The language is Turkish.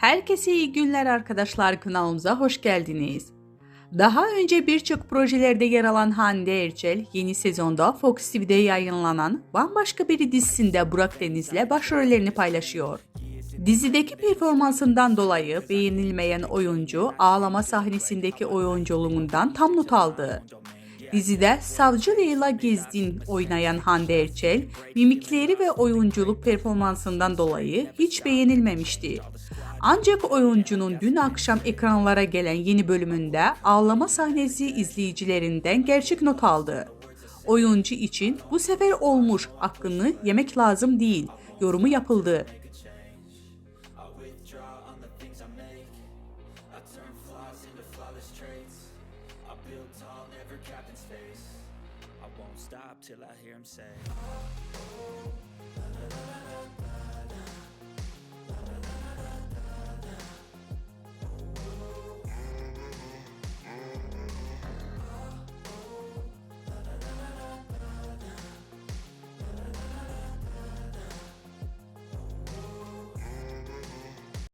Herkese iyi günler arkadaşlar kanalımıza hoş geldiniz. Daha önce birçok projelerde yer alan Hande Erçel yeni sezonda Fox TV'de yayınlanan Bambaşka Biri dizisinde Burak Deniz'le başrollerini paylaşıyor. Dizideki performansından dolayı beğenilmeyen oyuncu ağlama sahnesindeki oyunculuğundan tam not aldı. Dizide Savcı Leyla Gezdin oynayan Hande Erçel, mimikleri ve oyunculuk performansından dolayı hiç beğenilmemişti. Ancak oyuncunun dün akşam ekranlara gelen yeni bölümünde ağlama sahnesi izleyicilerinden gerçek not aldı. Oyuncu için bu sefer olmuş hakkını yemek lazım değil yorumu yapıldı. Build captain's face. I won't stop till I hear him say. Oh, oh.